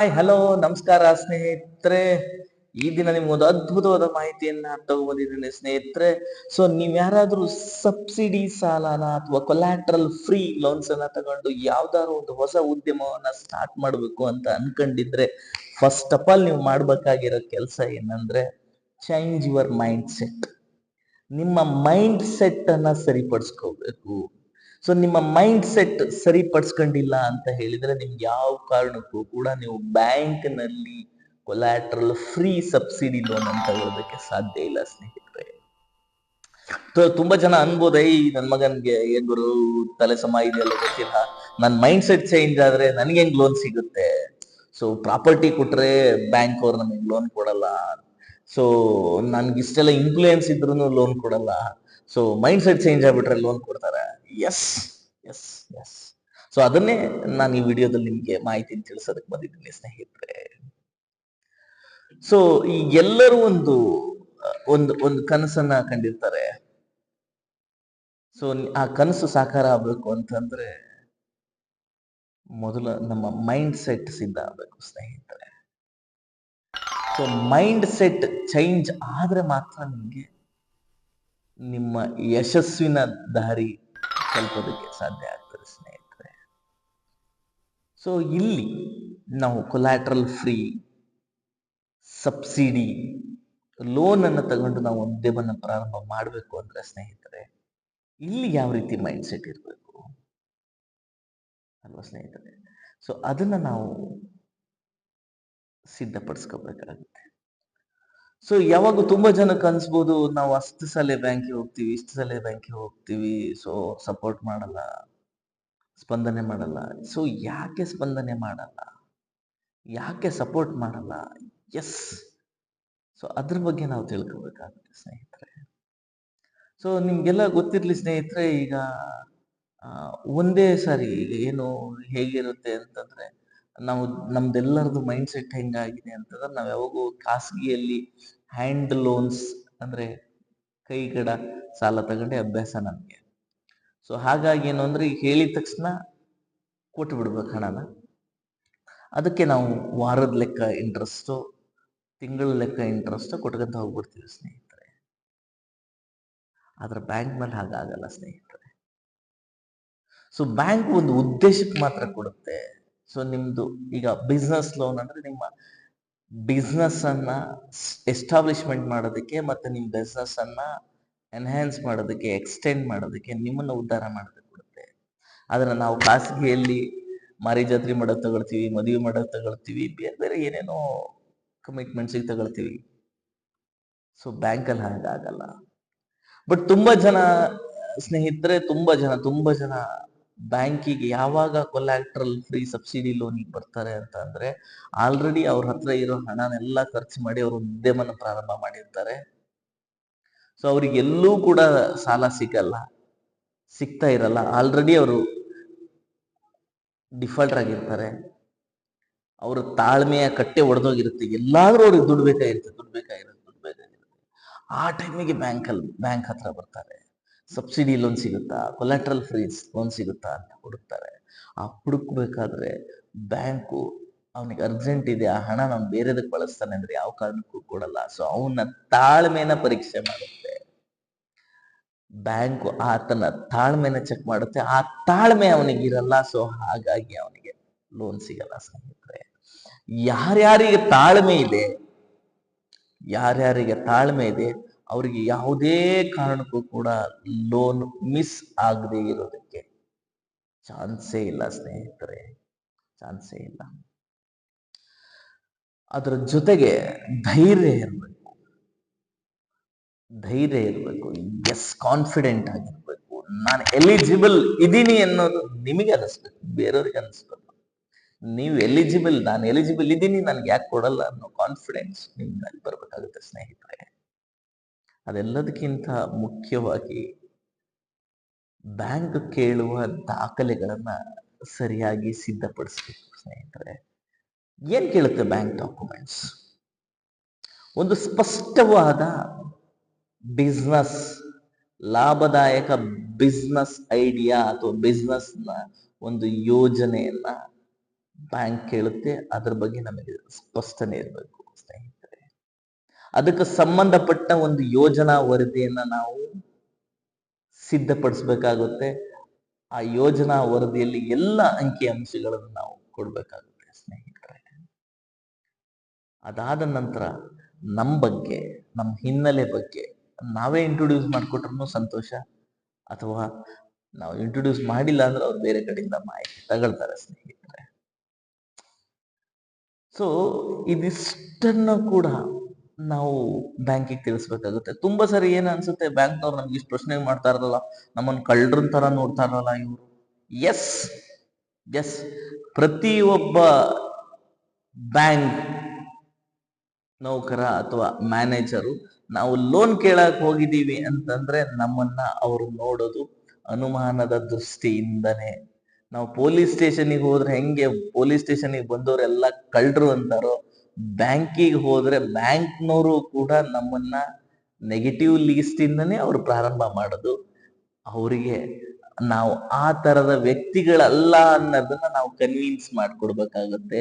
Hi hello ನಮಸ್ಕಾರ ಸ್ನೇಹಿತರೆ. ಈ ದಿನ ನಿಮ್ಗೊಂದು ಅದ್ಭುತವಾದ ಮಾಹಿತಿಯನ್ನ ತಗೊಬಂದಿದ್ದೇನೆ ಸ್ನೇಹಿತರೆ. ಸೊ ನೀವ್ ಯಾರಾದ್ರೂ ಸಬ್ಸಿಡಿ ಸಾಲನ ಅಥವಾ ಕೊಲ್ಯಾಟ್ರಲ್ ಫ್ರೀ ಲೋನ್ಸ್ ಅನ್ನ ತಗೊಂಡು ಯಾವ್ದಾದ್ರು ಒಂದು ಹೊಸ ಉದ್ಯಮವನ್ನ ಸ್ಟಾರ್ಟ್ ಮಾಡ್ಬೇಕು ಅಂತ ಅನ್ಕೊಂಡಿದ್ರೆ ಫಸ್ಟ್ ಆಫ್ ಆಲ್ ನೀವು ಮಾಡ್ಬೇಕಾಗಿರೋ ಕೆಲಸ ಏನಂದ್ರೆ ಚೇಂಜ್ ಯುವರ್ ಮೈಂಡ್ ಸೆಟ್ ನಿಮ್ಮ ಮೈಂಡ್ ಸೆಟ್ ಅನ್ನ ಸರಿಪಡಿಸ್ಕೋಬೇಕು. ಸೊ ನಿಮ್ಮ ಮೈಂಡ್ ಸೆಟ್ ಸರಿಪಡಿಸ್ಕೊಂಡಿಲ್ಲ ಅಂತ ಹೇಳಿದ್ರೆ ನಿಮ್ಗೆ ಯಾವ ಕಾರಣಕ್ಕೂ ಕೂಡ ನೀವು ಬ್ಯಾಂಕ್ನಲ್ಲಿ ಕೊಲ್ಯಾಟ್ರಲ್ ಫ್ರೀ ಸಬ್ಸಿಡಿ ಲೋನ್ ಅಂತ ಹೇಳೋದಕ್ಕೆ ಸಾಧ್ಯ ಇಲ್ಲ ಸ್ನೇಹಿತರೆ. ತುಂಬಾ ಜನ ಅನ್ಬೋದು ಈ ನನ್ ಮಗನ್ಗೆ ಏನ್ ಗುರು ತಲೆ ಸಮ ಇದೆಯಲ್ಲ ಗೊತ್ತಿಲ್ಲ. ನನ್ ಮೈಂಡ್ ಸೆಟ್ ಚೇಂಜ್ ಆದ್ರೆ ನನ್ಗೆ ಹೆಂಗ್ ಲೋನ್ ಸಿಗುತ್ತೆ? ಸೊ ಪ್ರಾಪರ್ಟಿ ಕೊಟ್ರೆ ಬ್ಯಾಂಕ್ ಅವ್ರು ನಮಗೆ ಲೋನ್ ಕೊಡಲ್ಲ. ಸೊ ನನ್ಗೆ ಇಷ್ಟೆಲ್ಲ ಇನ್ಫ್ಲೂಯೆನ್ಸ್ ಇದ್ರು ಲೋನ್ ಕೊಡಲ್ಲ. ಸೊ ಮೈಂಡ್ ಸೆಟ್ ಚೇಂಜ್ ಆಗ್ಬಿಟ್ರೆ ಲೋನ್ ಕೊಡ್ತಾರೆ. ಎಸ್ ಎಸ್ ಎಸ್ ಸೊ ಅದನ್ನೇ ನಾನು ಈ ವಿಡಿಯೋದಲ್ಲಿ ನಿಮಗೆ ಮಾಹಿತಿ ತಿಳಿಸೋದಕ್ಕೆ ಬಂದಿದ್ದೀನಿ ಸ್ನೇಹಿತರೆ. ಸೊ ಈ ಎಲ್ಲರೂ ಒಂದು ಒಂದು ಒಂದು ಕನಸನ್ನ ಕಂಡಿರ್ತಾರೆ. ಸೊ ಆ ಕನಸು ಸಾಕಾರ ಆಗ್ಬೇಕು ಅಂತಂದ್ರೆ ಮೊದಲು ನಮ್ಮ ಮೈಂಡ್ ಸೆಟ್ ಸಿದ್ಧ ಆಗ್ಬೇಕು ಸ್ನೇಹಿತರೆ. ಸೊ ಮೈಂಡ್ ಸೆಟ್ ಚೇಂಜ್ ಆದ್ರೆ ಮಾತ್ರ ನಿಮ್ಗೆ ನಿಮ್ಮ ಯಶಸ್ವಿನ ದಾರಿ ತಲುಪೋದಕ್ಕೆ ಸಾಧ್ಯ ಆಗ್ತದೆ, ಸ್ನೇಹಿತರೆ. ಸೊ ಇಲ್ಲಿ ನಾವು ಕೊಲ್ಯಾಟ್ರಲ್ ಫ್ರೀ ಸಬ್ಸಿಡಿ ಲೋನ್ ಅನ್ನು ತಗೊಂಡು ನಾವು ಉದ್ಯಮನ ಪ್ರಾರಂಭ ಮಾಡಬೇಕು ಅಂದ್ರೆ, ಸ್ನೇಹಿತರೆ, ಇಲ್ಲಿ ಯಾವ ರೀತಿ ಮೈಂಡ್ ಸೆಟ್ ಇರಬೇಕು? ಅಲ್ವಾ, ಸ್ನೇಹಿತರೆ? ಸೊ ಅದನ್ನ ನಾವು ಸಿದ್ಧಪಡಿಸ್ಕೋಬೇಕಾಗುತ್ತೆ. ಸೊ ಯಾವಾಗ ತುಂಬಾ ಜನಕ್ಕೆ ಅನ್ಸ್ಬೋದು, ನಾವು ಅಷ್ಟು ಸಲ ಬ್ಯಾಂಕಿಗೆ ಹೋಗ್ತೀವಿ, ಇಷ್ಟು ಸಲ ಬ್ಯಾಂಕಿಗೆ ಹೋಗ್ತೀವಿ ಸೊ ಸಪೋರ್ಟ್ ಮಾಡಲ್ಲ, ಸ್ಪಂದನೆ ಮಾಡಲ್ಲ. ಸೊ ಯಾಕೆ ಸ್ಪಂದನೆ ಮಾಡಲ್ಲ? ಯಾಕೆ ಸಪೋರ್ಟ್ ಮಾಡಲ್ಲ? ಎಸ್ ಸೊ ಅದ್ರ ಬಗ್ಗೆ ನಾವು ತಿಳ್ಕೊಬೇಕಾಗುತ್ತೆ, ಸ್ನೇಹಿತರೆ. ಸೊ ನಿಮ್ಗೆಲ್ಲ ಗೊತ್ತಿರಲಿ ಸ್ನೇಹಿತರೆ, ಈಗ ಒಂದೇ ಸಾರಿ ಏನು ಹೇಗಿರುತ್ತೆ ಅಂತಂದ್ರೆ ನಾವು ನಮ್ದೆಲ್ಲರದು ಮೈಂಡ್ ಸೆಟ್ ಹೆಂಗಾಗಿದೆ ಅಂತಂದ್ರೆ ನಾವು ಯಾವಾಗೂ ಖಾಸಗಿಯಲ್ಲಿ ಹ್ಯಾಂಡ್ ಲೋನ್ಸ್ ಅಂದ್ರೆ ಕೈಗಡ ಸಾಲ ತಗೊಂಡೆ ಅಭ್ಯಾಸ ನಮಗೆ. ಸೊ ಹಾಗಾಗಿ ಏನು ಅಂದ್ರೆ ಈಗ ಹೇಳಿದ ತಕ್ಷಣ ಕೊಟ್ಟು ಬಿಡ್ಬೇಕು ಹಣನ. ಅದಕ್ಕೆ ನಾವು ವಾರದ ಲೆಕ್ಕ ಇಂಟ್ರೆಸ್ಟ್ ತಿಂಗಳ ಲೆಕ್ಕ ಇಂಟ್ರೆಸ್ಟ್ ಕೊಟ್ಕೊಂತ ಹೋಗ್ಬಿಡ್ತೀವಿ ಸ್ನೇಹಿತರೆ. ಆದ್ರೆ ಬ್ಯಾಂಕ್ ಮೇಲೆ ಹಾಗಾಗಲ್ಲ ಸ್ನೇಹಿತರೆ. ಸೊ ಬ್ಯಾಂಕ್ ಒಂದು ಉದ್ದೇಶಕ್ಕೆ ಮಾತ್ರ ಕೊಡುತ್ತೆ. ಸೊ ನಿಮ್ದು ಈಗ ಬಿಸ್ನೆಸ್ ಲೋನ್ ಅಂದ್ರೆ ನಿಮ್ಮ ಬಿಸ್ನೆಸ್ ಅನ್ನ ಎಸ್ಟಾಬ್ಲಿಷ್ಮೆಂಟ್ ಮಾಡೋದಕ್ಕೆ ಮತ್ತೆ ನಿಮ್ಮ ಬಿಸ್ನೆಸ್ ಅನ್ನ ಎನ್ಹ್ಯಾನ್ಸ್ ಮಾಡೋದಕ್ಕೆ ಎಕ್ಸ್ಟೆಂಡ್ ಮಾಡೋದಕ್ಕೆ ನಿಮ್ಮನ್ನ ಉದ್ಧಾರ ಮಾಡೋದಕ್ಕೆ ಕೊಡುತ್ತೆ. ಆದ್ರೆ ನಾವು ಖಾಸಗಿಯಲ್ಲಿ ಮಾರಿ ಜಾತ್ರೆ ಮಾಡೋದು ತಗೊಳ್ತೀವಿ, ಮದುವೆ ಮಾಡೋದು ತಗೊಳ್ತೀವಿ, ಬೇರೆ ಬೇರೆ ಏನೇನೋ ಕಮಿಟ್ಮೆಂಟ್ಸಿಗೆ ತಗೊಳ್ತೀವಿ. ಸೊ ಬ್ಯಾಂಕಲ್ಲಿ ಹಾಗಾಗಲ್ಲ. ಬಟ್ ತುಂಬಾ ಜನ ಸ್ನೇಹಿತರೆ, ತುಂಬಾ ಜನ ತುಂಬಾ ಜನ ಬ್ಯಾಂಕಿಗೆ ಯಾವಾಗ ಕೊಲ್ಯಾಕ್ಟ್ರಲ್ ಫ್ರೀ ಸಬ್ಸಿಡಿ ಲೋನಿಗೆ ಬರ್ತಾರೆ ಅಂತ ಅಂದ್ರೆ ಆಲ್ರೆಡಿ ಅವ್ರ ಹತ್ರ ಇರೋ ಹಣನೆಲ್ಲ ಖರ್ಚು ಮಾಡಿ ಅವರು ಉದ್ಯಮನ ಪ್ರಾರಂಭ ಮಾಡಿರ್ತಾರೆ. ಸೊ ಅವ್ರಿಗೆ ಎಲ್ಲೂ ಕೂಡ ಸಾಲ ಸಿಗಲ್ಲ, ಸಿಗ್ತಾ ಇರಲ್ಲ. ಆಲ್ರೆಡಿ ಅವರು ಡಿಫಾಲ್ಟ್ ಆಗಿರ್ತಾರೆ. ಅವ್ರ ತಾಳ್ಮೆಯ ಕಟ್ಟೆ ಒಡೆದೋಗಿರುತ್ತೆ. ಎಲ್ಲಾದ್ರೂ ಅವ್ರಿಗೆ ದುಡ್ಡು ಬೇಕಾಗಿರುತ್ತೆ ದುಡ್ಡು ಬೇಕಾಗಿರುತ್ತೆ ದುಡ್ಡು ಬೇಕಾಗಿರುತ್ತೆ. ಆ ಟೈಮಿಗೆ ಬ್ಯಾಂಕಲ್ಲಿ ಬ್ಯಾಂಕ್ ಹತ್ರ ಬರ್ತಾರೆ. ಸಬ್ಸಿಡಿ ಲೋನ್ ಸಿಗುತ್ತಾ? ಕೊಲಾಟ್ರಲ್ ಫ್ರೀ ಲೋನ್ ಸಿಗುತ್ತಾ ಅಂತ ಹುಡುಕ್ತಾರೆ. ಆ ಹುಡುಕ್ಬೇಕಾದ್ರೆ ಬ್ಯಾಂಕು ಅವನಿಗೆ ಅರ್ಜೆಂಟ್ ಇದೆ, ಆ ಹಣ ನಾನು ಬೇರೆದಕ್ಕೆ ಬಳಸ್ತಾನೆ ಅಂದ್ರೆ ಯಾವ ಕಾರಣಕ್ಕೂ ಕೊಡಲ್ಲ. ಸೊ ಅವನ ತಾಳ್ಮೆನ ಪರೀಕ್ಷೆ ಮಾಡುತ್ತೆ. ಬ್ಯಾಂಕು ಆತನ ತಾಳ್ಮೆನ ಚೆಕ್ ಮಾಡುತ್ತೆ. ಆ ತಾಳ್ಮೆ ಅವನಿಗೆ ಇರಲ್ಲ. ಸೊ ಹಾಗಾಗಿ ಅವನಿಗೆ ಲೋನ್ ಸಿಗಲ್ಲ ಸ್ನೇಹಿತರೆ. ಯಾರ್ಯಾರಿಗೆ ತಾಳ್ಮೆ ಇದೆ, ಯಾರ್ಯಾರಿಗೆ ತಾಳ್ಮೆ ಇದೆ ಅವರಿಗೆ ಯಾವುದೇ ಕಾರಣಕ್ಕೂ ಕೂಡ ಲೋನ್ ಮಿಸ್ ಆಗದೆ ಇರೋದಕ್ಕೆ ಚಾನ್ಸೇ ಇಲ್ಲ, ಸ್ನೇಹಿತರೆ. ಚಾನ್ಸೇ ಇಲ್ಲ. ಅದರ ಜೊತೆಗೆ ಧೈರ್ಯ ಇರಬೇಕು. ಧೈರ್ಯ ಇರಬೇಕು ಎಸ್ ಕಾನ್ಫಿಡೆಂಟ್ ಆಗಿರ್ಬೇಕು. ನಾನು ಎಲಿಜಿಬಲ್ ಇದ್ದೀನಿ ಅನ್ನೋದು ನಿಮಗೆ ಅನಿಸ್ಬೇಕು. ಬೇರೆಯವ್ರಿಗೆ ಅನಿಸ್ಬೇಕು. ನೀವು ಎಲಿಜಿಬಲ್ ನಾನು ಎಲಿಜಿಬಲ್ ಇದ್ದೀನಿ ನನ್ಗೆ ಯಾಕೆ ಕೊಡಲ್ಲ ಅನ್ನೋ ಕಾನ್ಫಿಡೆನ್ಸ್ ನಿಮ್ಮಲ್ಲಿ ಬರಬೇಕಾಗುತ್ತೆ, ಸ್ನೇಹಿತರೆ. ಅದೆಲ್ಲದಕ್ಕಿಂತ ಮುಖ್ಯವಾಗಿ ಬ್ಯಾಂಕ್ ಕೇಳುವ ದಾಖಲೆಗಳನ್ನ ಸರಿಯಾಗಿ ಸಿದ್ಧಪಡಿಸ್ಬೇಕು ಸ್ನೇಹಿತರೆ. ಏನ್ ಕೇಳುತ್ತೆ ಬ್ಯಾಂಕ್ ಡಾಕ್ಯುಮೆಂಟ್ಸ್? ಒಂದು ಸ್ಪಷ್ಟವಾದ ಬಿಸ್ನೆಸ್, ಲಾಭದಾಯಕ ಬಿಸ್ನೆಸ್ ಐಡಿಯಾ ಅಥವಾ ಬಿಸ್ನೆಸ್ನ ಒಂದು ಯೋಜನೆಯನ್ನ ಬ್ಯಾಂಕ್ ಕೇಳುತ್ತೆ. ಅದ್ರ ಬಗ್ಗೆ ನಮಗೆ ಸ್ಪಷ್ಟನೆ ಇರಬೇಕು ಸ್ನೇಹಿತರೆ. ಅದಕ್ಕೆ ಸಂಬಂಧಪಟ್ಟ ಒಂದು ಯೋಜನಾ ವರದಿಯನ್ನು ನಾವು ಸಿದ್ಧಪಡಿಸಬೇಕಾಗುತ್ತೆ. ಆ ಯೋಜನಾ ವರದಿಯಲ್ಲಿ ಎಲ್ಲ ಅಂಕಿ ಅಂಶಗಳನ್ನು ನಾವು ಕೊಡಬೇಕಾಗುತ್ತೆ ಸ್ನೇಹಿತರೆ. ಅದಾದ ನಂತರ ನಮ್ಮ ಬಗ್ಗೆ, ನಮ್ಮ ಹಿನ್ನೆಲೆ ಬಗ್ಗೆ ನಾವೇ ಇಂಟ್ರೊಡ್ಯೂಸ್ ಮಾಡಿಕೊಟ್ರು ಸಂತೋಷ. ಅಥವಾ ನಾವು ಇಂಟ್ರೊಡ್ಯೂಸ್ ಮಾಡಿಲ್ಲ ಅಂದ್ರೆ ಅವ್ರು ಬೇರೆ ಕಡೆಯಿಂದ ಮಾಹಿತಿ ತಗೊಳ್ತಾರೆ ಸ್ನೇಹಿತರೆ. ಸೊ ಇದಿಷ್ಟನ್ನು ಕೂಡ ನಾವು ಬ್ಯಾಂಕಿಗೆ ತಿಳಿಸ್ಬೇಕಾಗುತ್ತೆ. ತುಂಬಾ ಸರಿ ಏನ್ ಅನ್ಸುತ್ತೆ? ಬ್ಯಾಂಕ್ನವ್ರು ನಮ್ಗೆ ಇಷ್ಟು ಪ್ರಶ್ನೆ ಮಾಡ್ತಾ ಇರಲ್ಲ. ನಮ್ಮನ್ನ ಕಳ್ಳರನ್ ತರ ನೋಡ್ತಾ ಇರಲ್ಲ ಇವರು. ಎಸ್ ಎಸ್ ಪ್ರತಿಯೊಬ್ಬ ಬ್ಯಾಂಕ್ ನೌಕರ ಅಥವಾ ಮ್ಯಾನೇಜರು ನಾವು ಲೋನ್ ಕೇಳಕ್ ಹೋಗಿದ್ದೀವಿ ಅಂತಂದ್ರೆ ನಮ್ಮನ್ನ ಅವರು ನೋಡೋದು ಅನುಮಾನದ ದೃಷ್ಟಿಯಿಂದನೇ. ನಾವು ಪೊಲೀಸ್ ಸ್ಟೇಷನ್ಗೆ ಹೋದ್ರೆ ಹೆಂಗೆ ಪೊಲೀಸ್ ಸ್ಟೇಷನ್ಗೆ ಬಂದವರೆಲ್ಲ ಕಳ್ಳರು ಅಂತಾರೋ ಬ್ಯಾಂಕಿಗೆ ಹೋದ್ರೆ ಬ್ಯಾಂಕ್ನವರು ಕೂಡ ನಮ್ಮನ್ನ ನೆಗೆಟಿವ್ ಲೀಸ್ಟ್ ಇಂದನೇ ಅವ್ರು ಪ್ರಾರಂಭ ಮಾಡೋದು. ಅವರಿಗೆ ನಾವು ಆ ತರದ ವ್ಯಕ್ತಿಗಳಲ್ಲ ಅನ್ನೋದನ್ನ ನಾವು ಕನ್ವಿನ್ಸ್ ಮಾಡ್ಕೊಡ್ಬೇಕಾಗುತ್ತೆ.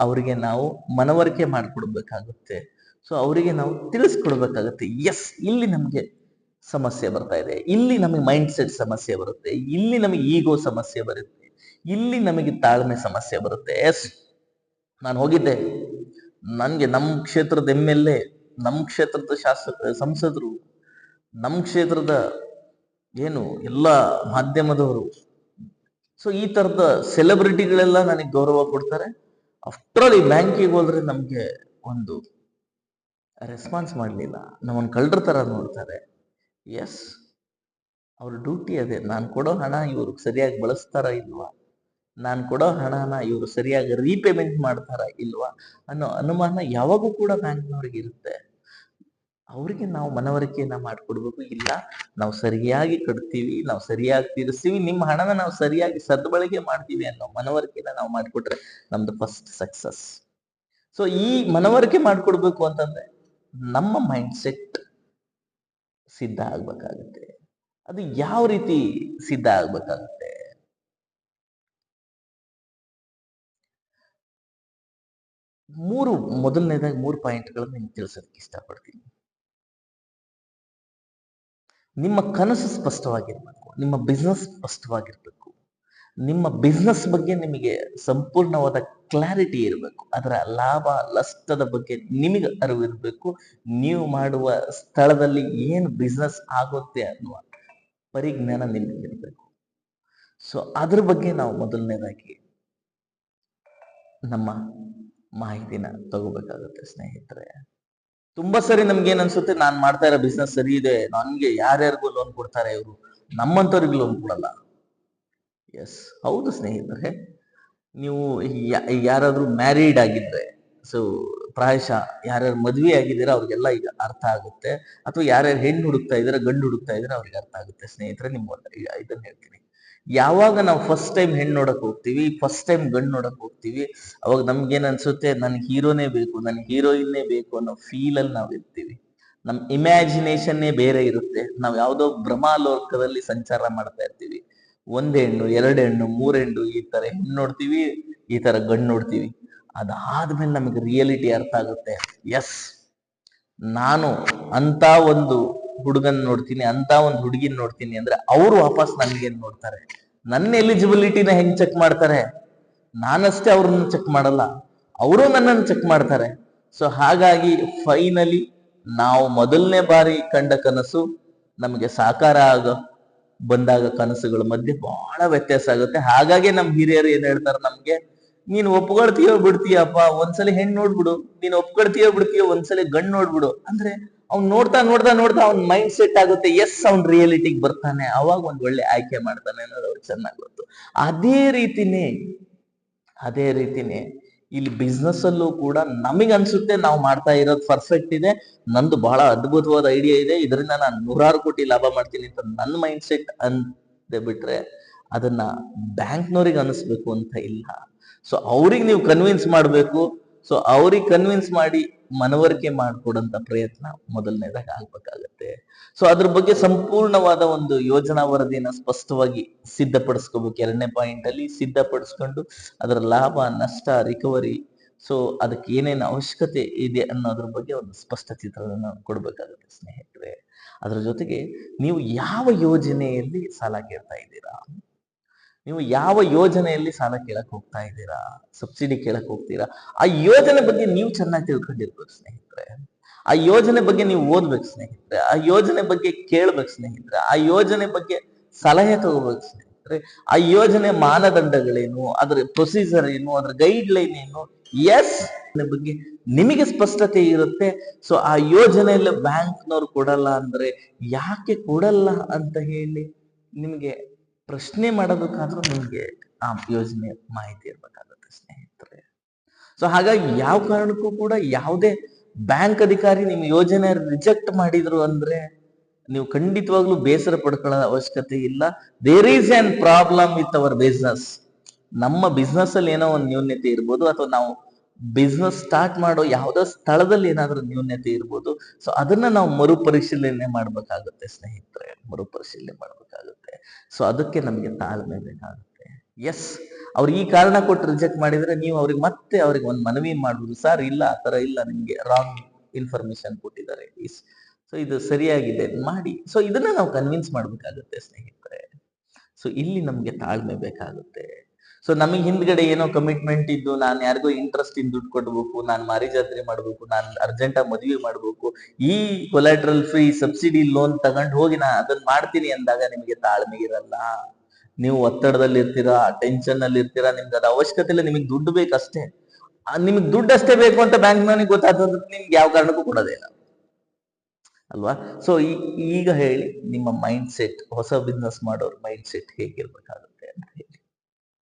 ಅವರಿಗೆ ನಾವು ಮನವರಿಕೆ ಮಾಡ್ಕೊಡ್ಬೇಕಾಗುತ್ತೆ. ಸೊ ಅವರಿಗೆ ನಾವು ತಿಳಿಸ್ಕೊಡ್ಬೇಕಾಗುತ್ತೆ. ಎಸ್ ಇಲ್ಲಿ ನಮಗೆ ಸಮಸ್ಯೆ ಬರ್ತಾ ಇದೆ. ಇಲ್ಲಿ ನಮಗೆ ಮೈಂಡ್ ಸೆಟ್ ಸಮಸ್ಯೆ ಬರುತ್ತೆ. ಇಲ್ಲಿ ನಮಗೆ ಈಗೋ ಸಮಸ್ಯೆ ಬರುತ್ತೆ. ಇಲ್ಲಿ ನಮಗೆ ತಾಳ್ಮೆ ಸಮಸ್ಯೆ ಬರುತ್ತೆ. ಎಸ್ ನಾನು ಹೋಗಿದ್ದೆ. ನನ್ಗೆ ನಮ್ಮ ಕ್ಷೇತ್ರದ ಎಂ ಎಲ್ ಎ ನಮ್ಮ ಕ್ಷೇತ್ರದ ಶಾಸಕ ಸಂಸದರು ನಮ್ಮ ಕ್ಷೇತ್ರದ ಏನು ಎಲ್ಲ ಮಾಧ್ಯಮದವರು ಸೊ ಈ ತರದ ಸೆಲೆಬ್ರಿಟಿಗಳೆಲ್ಲ ನನಗೆ ಗೌರವ ಕೊಡ್ತಾರೆ. ಆಫ್ಟರ್ ಆಲ್ ಈ ಬ್ಯಾಂಕಿಗೆ ಹೋದ್ರೆ ನಮ್ಗೆ ಒಂದು ರೆಸ್ಪಾನ್ಸ್ ಮಾಡಲಿಲ್ಲ. ನಮ್ಮನ್ನು ಕಳ್ಳರ ತರ ನೋಡ್ತಾರೆ. ಎಸ್ ಅವ್ರ ಡ್ಯೂಟಿ ಅದೇ. ನಾನು ಕೊಡೋ ಹಣ ಇವರು ಸರಿಯಾಗಿ ಬಳಸ್ತಾರ ಇಲ್ವಾ? ನಾನು ಕೊಡೋ ಹಣನ ಇವರು ಸರಿಯಾಗಿ ರೀಪೇಮೆಂಟ್ ಮಾಡ್ತಾರ ಇಲ್ವಾ ಅನ್ನೋ ಅನುಮಾನ ಯಾವಾಗೂ ಕೂಡ ಬ್ಯಾಂಕ್ನವ್ರಿಗೆ ಇರುತ್ತೆ. ಅವರಿಗೆ ನಾವು ಮನವರಿಕೆಯನ್ನ ಮಾಡ್ಕೊಡ್ಬೇಕು. ಇಲ್ಲ, ನಾವು ಸರಿಯಾಗಿ ಕಟ್ತೀವಿ, ನಾವು ಸರಿಯಾಗಿ ತೀರಿಸ್ತೀವಿ, ನಿಮ್ಮ ಹಣನ ನಾವು ಸರಿಯಾಗಿ ಸದ್ಬಳಕೆ ಮಾಡ್ತೀವಿ ಅನ್ನೋ ಮನವರಿಕೆನ ನಾವು ಮಾಡಿಕೊಟ್ರೆ ನಮ್ದು ಫಸ್ಟ್ ಸಕ್ಸಸ್ ಸೊ ಈ ಮನವರಿಕೆ ಮಾಡ್ಕೊಡ್ಬೇಕು ಅಂತಂದ್ರೆ ನಮ್ಮ ಮೈಂಡ್ ಸೆಟ್ ಸಿದ್ಧ ಆಗ್ಬೇಕಾಗುತ್ತೆ. ಅದು ಯಾವ ರೀತಿ ಸಿದ್ಧ ಆಗ್ಬೇಕಾಗುತ್ತೆ? ಮೂರು ಮೊದಲನೇದಾಗಿ ಮೂರು ಪಾಯಿಂಟ್ಗಳನ್ನು ನಿಮ್ಗೆ ತಿಳಿಸೋದಕ್ಕೆ ಇಷ್ಟಪಡ್ತೀನಿ. ನಿಮ್ಮ ಕನಸು ಸ್ಪಷ್ಟವಾಗಿರ್ಬೇಕು, ನಿಮ್ಮ ಬಿಸ್ನೆಸ್ ಸ್ಪಷ್ಟವಾಗಿರ್ಬೇಕು, ನಿಮ್ಮ ಬಿಸ್ನೆಸ್ ಬಗ್ಗೆ ನಿಮಗೆ ಸಂಪೂರ್ಣವಾದ ಕ್ಲಾರಿಟಿ ಇರಬೇಕು, ಅದರ ಲಾಭ ನಷ್ಟದ ಬಗ್ಗೆ ನಿಮಗೆ ಅರಿವಿರಬೇಕು ನೀವು ಮಾಡುವ ಸ್ಥಳದಲ್ಲಿ ಏನು ಬಿಸ್ನೆಸ್ ಆಗುತ್ತೆ ಅನ್ನುವ ಪರಿಜ್ಞಾನ ನಿಮಗೆ ಇರಬೇಕು. ಸೊ ಅದ್ರ ಬಗ್ಗೆ ನಾವು ಮೊದಲನೇದಾಗಿ ನಮ್ಮ ಮಾಹಿತಿನ ತಗೋಬೇಕಾಗುತ್ತೆ ಸ್ನೇಹಿತರೆ. ತುಂಬಾ ಸರಿ ನಮ್ಗೆ ಏನ್ ಅನ್ಸುತ್ತೆ, ನಾನ್ ಮಾಡ್ತಾ ಇರೋ ಬಿಸ್ನೆಸ್ ಸರಿ ಇದೆ, ನನ್ಗೆ ಯಾರ್ಯಾರಿಗೂ ಲೋನ್ ಕೊಡ್ತಾರೆ ಇವರು, ನಮ್ಮಂತವ್ರಿಗೆ ಲೋನ್ ಕೊಡಲ್ಲ. ಎಸ್ ಹೌದು ಸ್ನೇಹಿತರೆ. ನೀವು ಯಾರಾದರೂ ಮ್ಯಾರಿಡ್ ಆಗಿದ್ರೆ ಸೊ ಪ್ರಾಯಶಃ ಯಾರ್ಯಾರು ಮದ್ವೆ ಆಗಿದ್ದೀರಾ, ಅವ್ರಿಗೆಲ್ಲ ಈಗ ಅರ್ಥ ಆಗುತ್ತೆ. ಅಥವಾ ಯಾರ್ಯಾರು ಹೆಣ್ಣು ಹುಡುಕ್ತಾ ಇದ್ದೀರಾ, ಗಂಡು ಹುಡುಕ್ತಾ ಇದ್ದೀರಾ, ಅವ್ರಿಗೆ ಅರ್ಥ ಆಗುತ್ತೆ ಸ್ನೇಹಿತರೆ, ನಿಮ್ಮ ಈಗ ಇದನ್ನ ಹೇಳ್ತೀನಿ. ಯಾವಾಗ ನಾವು ಫಸ್ಟ್ ಟೈಮ್ ಹೆಣ್ಣು ನೋಡಕ್ ಹೋಗ್ತೀವಿ ಫಸ್ಟ್ ಟೈಮ್ ಗಂಡು ನೋಡಕ್ ಹೋಗ್ತೀವಿ, ಅವಾಗ ನಮ್ಗೇನ್ ಅನ್ಸುತ್ತೆ, ನನ್ ಹೀರೋನೇ ಬೇಕು, ನನ್ ಹೀರೋಯಿನ್ನೇ ಬೇಕು ಅನ್ನೋ ಫೀಲ್ ಅಲ್ಲಿ ನಾವು ಇರ್ತೀವಿ. ನಮ್ ಇಮ್ಯಾಜಿನೇಷನ್ನೇ ಬೇರೆ ಇರುತ್ತೆ. ನಾವು ಯಾವ್ದೋ ಭ್ರಮಾಲೋಕದಲ್ಲಿ ಸಂಚಾರ ಮಾಡ್ತಾ ಇರ್ತೀವಿ. ಒಂದ್ ಹೆಣ್ಣು, ಎರಡು ಹೆಣ್ಣು, ಮೂರ್ ಈ ತರ ಹೆಣ್ಣು ನೋಡ್ತೀವಿ, ಈ ತರ ಗಂಡು ನೋಡ್ತೀವಿ. ಅದಾದ್ಮೇಲೆ ನಮಗೆ ರಿಯಾಲಿಟಿ ಅರ್ಥ ಆಗುತ್ತೆ. ಎಸ್ ನಾನು ಅಂತ ಒಂದು ಹುಡುಗನ್ ನೋಡ್ತೀನಿ, ಅಂತ ಒಂದು ಹುಡುಗಿನ ನೋಡ್ತೀನಿ ಅಂದ್ರೆ ಅವ್ರು ವಾಪಸ್ ನನ್ಗೇನ್ ನೋಡ್ತಾರೆ? ನನ್ನ ಎಲಿಜಿಬಿಲಿಟಿನ ಹೆಂಗ್ ಚೆಕ್ ಮಾಡ್ತಾರೆ? ನಾನಷ್ಟೇ ಅವ್ರನ್ನ ಚೆಕ್ ಮಾಡಲ್ಲ, ಅವರು ನನ್ನನ್ನು ಚೆಕ್ ಮಾಡ್ತಾರೆ. ಸೊ ಹಾಗಾಗಿ ಫೈನಲಿ ನಾವು ಮೊದಲನೇ ಬಾರಿ ಕಂಡ ಕನಸು ನಮಗೆ ಸಾಕಾರ ಆಗ, ಬಂದಾಗ ಕನಸುಗಳ ಮಧ್ಯೆ ಬಹಳ ವ್ಯತ್ಯಾಸ ಆಗುತ್ತೆ. ಹಾಗಾಗಿ ನಮ್ ಹಿರಿಯರು ಏನ್ ಹೇಳ್ತಾರೆ ನಮ್ಗೆ, ನೀನ್ ಒಪ್ಕೊಳ್ತೀಯೋ ಬಿಡ್ತೀಯಪ್ಪ, ಒಂದ್ಸಲಿ ಹೆಣ್ಣು ನೋಡ್ಬಿಡು, ನೀನ್ ಒಪ್ಕೊಳ್ತೀಯೋ ಬಿಡ್ತೀಯೋ ಒಂದ್ಸಲಿ ಗಂಡ್ ನೋಡ್ಬಿಡು. ಅಂದ್ರೆ ಅವ್ನ್ ನೋಡ್ತಾ ನೋಡ್ತಾ ನೋಡ್ತಾ ಅವ್ನ ಮೈಂಡ್ ಸೆಟ್ ಆಗುತ್ತೆ. ಎಸ್ ಅವ್ನ್ ರಿಯಾಲಿಟಿಗೆ ಬರ್ತಾನೆ. ಅವಾಗ ಒಂದು ಒಳ್ಳೆ ಆಯ್ಕೆ ಮಾಡ್ತಾನೆ ಅನ್ನೋದು ಅವ್ರಿಗೆ ಚೆನ್ನಾಗಿ ಗೊತ್ತು. ಅದೇ ರೀತಿನೇ ಅದೇ ರೀತಿನೇ ಇಲ್ಲಿ ಬಿಸ್ನೆಸ್ ಅಲ್ಲೂ ಕೂಡ ನಮಗೆ ಅನ್ಸುತ್ತೆ ನಾವು ಮಾಡ್ತಾ ಇರೋದು ಪರ್ಫೆಕ್ಟ್ ಇದೆ. ನಂದು ಬಹಳ ಅದ್ಭುತವಾದ ಐಡಿಯಾ ಇದೆ. ಇದರಿಂದ ನಾನು ನೂರಾರು ಕೋಟಿ ಲಾಭ ಮಾಡ್ತೀನಿ ಅಂತ ನನ್ನ ಮೈಂಡ್ ಸೆಟ್ ಅಂತ ಬಿಟ್ರೆ ಅದನ್ನ ಬ್ಯಾಂಕ್ನವ್ರಿಗೆ ಅನಿಸ್ಬೇಕು ಅಂತ ಇಲ್ಲ. ಸೊ ಅವ್ರಿಗೆ ನೀವು ಕನ್ವಿನ್ಸ್ ಮಾಡಬೇಕು. ಸೊ ಅವ್ರಿಗೆ ಕನ್ವಿನ್ಸ್ ಮಾಡಿ ಮನವರಿಕೆ ಮಾಡಿಕೊಡಂತ ಪ್ರಯತ್ನ ಮೊದಲನೇದಾಗ ಆಗ್ಬೇಕಾಗತ್ತೆ. ಸೊ ಅದ್ರ ಬಗ್ಗೆ ಸಂಪೂರ್ಣವಾದ ಒಂದು ಯೋಜನಾ ವರದಿಯನ್ನ ಸ್ಪಷ್ಟವಾಗಿ ಸಿದ್ಧಪಡಿಸ್ಕೋಬೇಕು. ಎರಡನೇ ಪಾಯಿಂಟ್ ಅಲ್ಲಿ ಸಿದ್ಧಪಡಿಸ್ಕೊಂಡು ಅದರ ಲಾಭ, ನಷ್ಟ ರಿಕವರಿ ಸೊ ಅದಕ್ಕೆ ಏನೇನು ಅವಶ್ಯಕತೆ ಇದೆ ಅನ್ನೋದ್ರ ಬಗ್ಗೆ ಒಂದು ಸ್ಪಷ್ಟ ಚಿತ್ರವನ್ನು ಕೊಡ್ಬೇಕಾಗುತ್ತೆ ಸ್ನೇಹಿತರೆ. ಅದ್ರ ಜೊತೆಗೆ ನೀವು ಯಾವ ಯೋಜನೆಯಲ್ಲಿ ಸಾಲ ಕೇಳ್ತಾ ಇದ್ದೀರಾ? ನೀವು ಯಾವ ಯೋಜನೆಯಲ್ಲಿ ಸಾಲ ಕೇಳಕ್ ಹೋಗ್ತಾ ಇದ್ದೀರಾ? ಸಬ್ಸಿಡಿ ಕೇಳಕ್ ಹೋಗ್ತೀರಾ? ಆ ಯೋಜನೆ ಬಗ್ಗೆ ನೀವು ಚೆನ್ನಾಗಿ ತಿಳ್ಕೊಂಡಿರ್ಬೇಕು ಸ್ನೇಹಿತರೆ. ಆ ಯೋಜನೆ ಬಗ್ಗೆ ನೀವು ಓದ್ಬೇಕು ಸ್ನೇಹಿತರೆ. ಆ ಯೋಜನೆ ಬಗ್ಗೆ ಕೇಳ್ಬೇಕು ಸ್ನೇಹಿತರೆ. ಆ ಯೋಜನೆ ಬಗ್ಗೆ ಸಲಹೆ ತಗೋಬೇಕು ಸ್ನೇಹಿತರೆ. ಆ ಯೋಜನೆ ಮಾನದಂಡಗಳೇನು? ಅದ್ರ ಪ್ರೊಸೀಜರ್ ಏನು? ಅದ್ರ ಗೈಡ್ ಲೈನ್ ಏನು ಎಸ್ ಬಗ್ಗೆ ನಿಮಗೆ ಸ್ಪಷ್ಟತೆ ಇರುತ್ತೆ. ಸೊ ಆ ಯೋಜನೆಯಲ್ಲಿ ಬ್ಯಾಂಕ್ನವ್ರು ಕೊಡಲ್ಲ ಅಂದ್ರೆ ಯಾಕೆ ಕೊಡಲ್ಲ ಅಂತ ಹೇಳಿ ನಿಮಗೆ ಪ್ರಶ್ನೆ ಮಾಡಬೇಕಾದ್ರೂ ನಿಮಗೆ ಆ ಯೋಜನೆ ಮಾಹಿತಿ ಇರಬೇಕಾಗುತ್ತೆ, ಸ್ನೇಹಿತರೆ. ಸೊ ಹಾಗಾಗಿ ಯಾವ ಕಾರಣಕ್ಕೂ ಕೂಡ ಯಾವುದೇ ಬ್ಯಾಂಕ್ ಅಧಿಕಾರಿ ನಿಮ್ಮ ಯೋಜನೆ ರಿಜೆಕ್ಟ್ ಮಾಡಿದ್ರು ಅಂದ್ರೆ ನೀವು ಖಂಡಿತವಾಗ್ಲೂ ಬೇಸರ ಪಡ್ಕೊಳ್ಳೋ ಅವಶ್ಯಕತೆ ಇಲ್ಲ. There is an problem with our business ನಮ್ಮ ಬಿಸ್ನೆಸ್ ಅಲ್ಲಿ ಏನೋ ಒಂದು ನ್ಯೂನ್ಯತೆ ಇರ್ಬೋದು ಅಥವಾ ನಾವು ಬಿಸ್ನೆಸ್ ಸ್ಟಾರ್ಟ್ ಮಾಡೋ ಯಾವುದೋ ಸ್ಥಳದಲ್ಲಿ ಏನಾದ್ರೂ ನ್ಯೂನ್ಯತೆ ಇರ್ಬೋದು. ಸೊ ಅದನ್ನ ನಾವು ಮರುಪರಿಶೀಲನೆ ಮಾಡ್ಬೇಕಾಗುತ್ತೆ, ಸ್ನೇಹಿತರೆ. ಮರುಪರಿಶೀಲನೆ ಮಾಡ್ಬೇಕಾಗುತ್ತೆ. ಸೊ ಅದಕ್ಕೆ ನಮಗೆ ತಾಳ್ಮೆ ಬೇಕಾಗುತ್ತೆ. ಎಸ್ ಅವ್ರು ಈ ಕಾರಣ ಕೊಟ್ಟು ರಿಜೆಕ್ಟ್ ಮಾಡಿದ್ರೆ ನೀವು ಅವ್ರಿಗೆ ಮತ್ತೆ ಅವ್ರಿಗೆ ಒಂದು ಮನವಿ ಮಾಡ್ಬೋದು. ಸರ್ ಇಲ್ಲ, ಆ ತರ ಇಲ್ಲ, ನಿಮ್ಗೆ ರಾಂಗ್ ಇನ್ಫಾರ್ಮೇಶನ್ ಕೊಟ್ಟಿದ್ದಾರೆ ಇಸ್ ಸೊ ಇದು ಸರಿಯಾಗಿದೆ, ಮಾಡಿ. ಸೊ ಇದನ್ನ ನಾವು ಕನ್ವಿನ್ಸ್ ಮಾಡ್ಬೇಕಾಗುತ್ತೆ, ಸ್ನೇಹಿತರೆ. ಸೊ ಇಲ್ಲಿ ನಮ್ಗೆ ತಾಳ್ಮೆ ಬೇಕಾಗುತ್ತೆ. ಸೊ ನಮಗೆ ಹಿಂದ್ಗಡೆ ಏನೋ ಕಮಿಟ್ಮೆಂಟ್ ಇದ್ದು ನಾನು ಯಾರಿಗೋ ಇಂಟ್ರೆಸ್ಟ್ ಇನ್ ದುಡ್ಡು ಕೊಡ್ಬೇಕು, ನಾನು ಮಾರಿ ಜಾತ್ರೆ ಮಾಡ್ಬೇಕು, ನಾನು ಅರ್ಜೆಂಟ್ ಆಗಿ ಮದುವೆ ಮಾಡ್ಬೇಕು, ಈ ಕೊಲಾಟ್ರಲ್ ಫ್ರೀ ಸಬ್ಸಿಡಿ ಲೋನ್ ತಗೊಂಡ್ ಹೋಗಿ ನಾ ಅದನ್ನ ಮಾಡ್ತೀನಿ ಅಂದಾಗ ನಿಮಗೆ ತಾಳ್ಮೆ ಇರಲ್ಲ. ನೀವು ಒತ್ತಡದಲ್ಲಿ ಇರ್ತೀರಾ ಟೆನ್ಷನ್ ಅಲ್ಲಿ ಇರ್ತೀರಾ ನಿಮ್ಗೆ ಅದ ಅವಶ್ಯಕತೆ ಇಲ್ಲ ನಿಮಗೆ ದುಡ್ಡು ಬೇಕಷ್ಟೇ ನಿಮ್ಗೆ ದುಡ್ಡು ಅಷ್ಟೇ ಬೇಕು ಅಂತ ಬ್ಯಾಂಕ್ ನನಗೆ ಗೊತ್ತಾದ್ರೆ ನಿಮ್ಗೆ ಯಾವ ಕಾರಣಕ್ಕೂ ಕೊಡೋದೇ ಇಲ್ಲ. ಅಲ್ವಾ? ಸೊ ಈಗ ಹೇಳಿ, ನಿಮ್ಮ ಮೈಂಡ್ ಸೆಟ್ ಹೊಸ ಬಿಸ್ನೆಸ್ ಮಾಡೋರ್ ಮೈಂಡ್ ಸೆಟ್ ಹೇಗಿರ್ಬೇಕಾಗುತ್ತೆ ಅಂತ ಹೇಳಿ.